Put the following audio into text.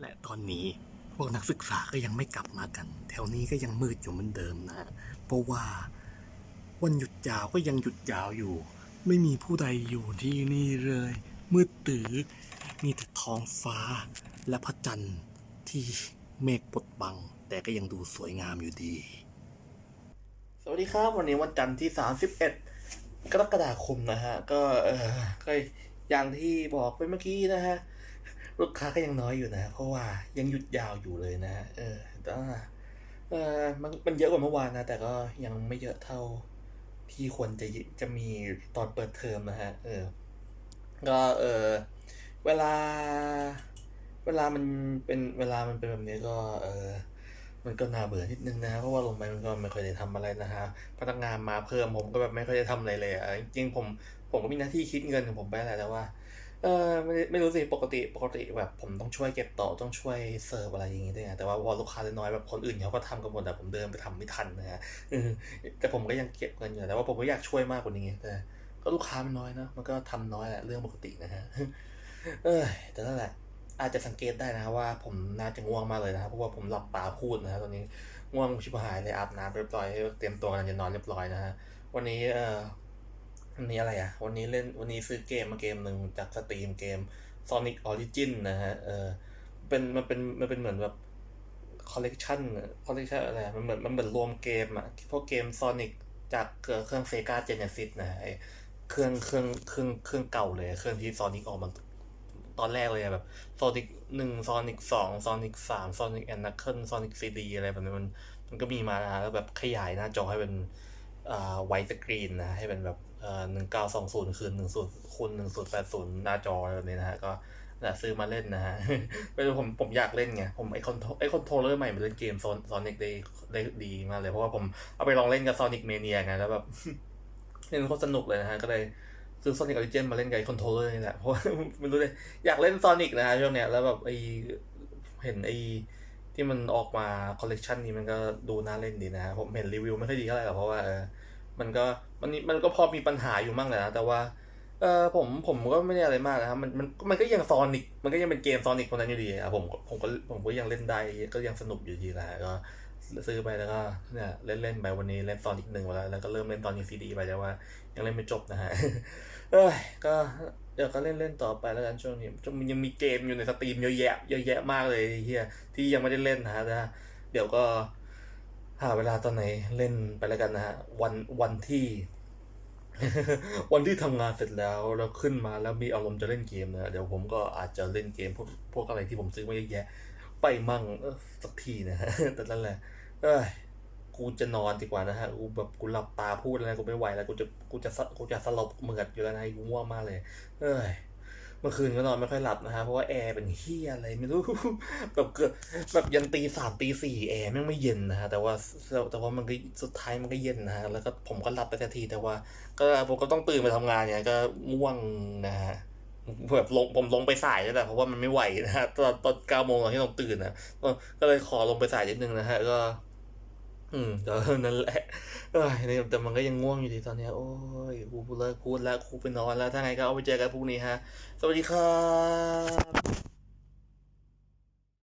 และตอนนี้พวกนักศึกษาก็ยังไม่กลับมากัน แถวนี้ก็ยังมืดอยู่เหมือนเดิมนะ เพราะว่าวันหยุดยาวก็ยังหยุดยาวอยู่ ไม่มีผู้ใดอยู่ที่นี่เลย มืดตื้อมีแต่ท้องฟ้า และพระจันทร์ที่เมฆปดบัง แต่ก็ยังดูสวยงามอยู่ดี สวัสดีครับวันนี้วันจันทร์ที่ 31 กรกฎาคมนะฮะ ก็เออก็อย่างที่บอกไปเมื่อกี้นะฮะ ลูกค้าก็ยังน้อยอยู่นะ เพราะว่ายังหยุดยาวอยู่เลยนะ เออแต่เออมันมันเยอะกว่าเมื่อวานนะ แต่ก็ยังไม่เยอะเท่าที่ควรจะจะมีตอนเปิดเทอมนะฮะ เออ ก็เออเวลา เวลามันเป็นเวลามันเป็นแบบนี้ก็ เออมันก็น่าเบื่อนิดนึงนะฮะเพราะว่าลงไปมันก็ไม่ค่อยได้ทำอะไรนะฮะพนักงานมาเพิ่มผมก็แบบไม่ค่อยได้ทำอะไรเลยอะจริงๆผมผมก็มีหน้าที่คิดเงินของผมไปแหละแต่ว่า เออไม่ไม่รู้สิปกติปกติแบบผมต้องช่วยเก็บโต๊ะต้องช่วยเสิร์ฟอะไรอย่างงี้ด้วยไงแต่ว่าพอลูกค้าน้อยแบบคนอื่นเขาก็ทำกันหมดแต่ผมเดินไปทำไม่ทันนะฮะแต่ผมก็ยังเก็บเงินอยู่แต่ว่าผมก็อยากช่วยมากกว่านี้แต่ก็ลูกค้ามันน้อยนะมันก็ทำน้อยแหละเรื่องปกตินะฮะเออแต่นั่นแหละอาจจะสังเกตได้นะว่าผมน่าจะง่วงมากเลยนะครับเพราะว่าผมหลับตาพูดนะฮะตอนนี้ง่วงชิบหายเลยอาบน้ำเรียบร้อยเตรียมตัวกำลังจะนอนเรียบร้อยนะฮะวันนี้เออันนี้อะไรอะ วันนี้เล่นวันนี้ซื้อเกมมาเกมหนึ่งจากสตรีมเกม Sonic Origin นะฮะ เออเป็นมันเป็นมันเป็นเหมือนแบบคอลเลกชันคอลเลกชันอะไร มันเหมือนมันเหมือนรวมเกมอะพวกเกม Sonic จากเครื่อง Sega Genesis นะฮะไอ้เครื่องเครื่องเครื่องเครื่องเก่าเลย เครื่องที่ Sonic ออกมาตอนแรกเลยอะแบบโซนิกหนึ่งโซนิกสองโซนิกสามโซนิกแอนนัคเคิลโซนิกซีดีอะไรแบบนี้มันมันก็มีมานะแล้วแบบขยายหน้าจอให้เป็น ไวท์สกรีนนะ ให้เป็นแบบหนึ่งเก้าสองศูนย์คืนหนึ่งศูนย์คูณหนึ่งศูนย์แปดศูนย์หน้าจออะไรแบบนี้นะฮะ ก็นะซื้อมาเล่นนะฮะไม่รู้ผมผมอยากเล่นไง ผมไอคอนไอคอนโทรเลอร์ใหม่มันเล่นเกมโซนโซนิกได้ได้ดีมากเลย เพราะว่าผมเอาไปลองเล่นกับโซนิกเมเนียไงแล้วแบบเล่นโคตรสนุกเลยนะฮะ ก็เลยซื้อ Sonic Origin มาเล่นกับคอนโทรเลอร์นี่แหละ เพราะว่าไม่รู้เลยอยากเล่น Sonic นะฮะช่วงเนี้ยแล้วแบบไอเห็นไอที่มันออกมาคอลเลกชันนี้มันก็ดูน่าเล่นดีนะฮะผมเห็นรีวิวไม่ค่อยดีเท่าไหร่หรอกเพราะว่าเออ มันก็มันมันก็พอมีปัญหาอยู่มั่งแหละนะแต่ว่าเออผมผมก็ไม่ได้อะไรมากนะครับมันมันมันก็ยังซอนิกมันก็ยังเป็นเกมซอนิกคนนั้นอยู่ดีอะผมผมก็ผมก็ยังเล่นได้ก็ยังสนุกอยู่ดีแหละก็ซื้อไปแล้วก็เนี่ยเล่นเล่นไปวันนี้เล่นซอนิกหนึ่งแล้วแล้วก็เริ่มเล่นตอนยูซีดีไปแต่ว่า ยังเล่นไม่จบนะฮะเอ้ยก็เดี๋ยวก็เล่นเล่นต่อไปแล้วกันช่วงนี้มันยังมีเกมอยู่ในสตรีมเยอะแยะเยอะแยะมากเลยเฮียที่ยังไม่ได้เล่นนะฮะเดี๋ยวก็ หาเวลาตอนไหนเล่นไปแล้วกันนะฮะวันวันที่ วันที่ทำงานเสร็จแล้วแล้วขึ้นมาแล้วมีอารมณ์จะเล่นเกมนะเดี๋ยวผมก็อาจจะเล่นเกมพวกพวกอะไรที่ผมซื้อมาเยอะแยะ ไปมั่งสักทีนะฮะแต่นั่นแหละ เอ้ยกูจะนอนดีกว่านะฮะกูแบบกูหลับตาพูดอะไรกูไม่ไหวแล้วกูจะกูจะกูจะสลบเหมือดอยู่แล้วนะกูง่วงมากเลย เอ้ย เมื่อคืนก็นอนไม่ค่อยหลับนะฮะเพราะว่าแอร์เป็นเฮียอะไรไม่รู้แบบเกิดแบบยันตีสามตีสี่แอร์แม่งไม่เย็นนะฮะแต่ว่าแต่ว่ามันก็สุดท้ายมันก็เย็นนะฮะแล้วก็ผมก็หลับไปทันทีแต่ว่า ก็ผมก็ต้องตื่นไปทำงานเนี่ยก็ง่วงนะฮะแบบลงผมลงไปสายแล้วแหละเพราะว่ามันไม่ไหวนะฮะตอนตอนเก้าโมงตอนที่เราตื่นนะก็เลยขอลงไปสายนิดนึงนะฮะก็ อืมก็นั่นแหละเอ้ยแต่มันก็ยังง่วงอยู่ดีตอนนี้โอ้ยกูเลิกพูดแล้วกูไปนอนแล้ว ถ้าไงก็เอาไปเจอกันพรุ่งนี้ฮะ สวัสดีครับ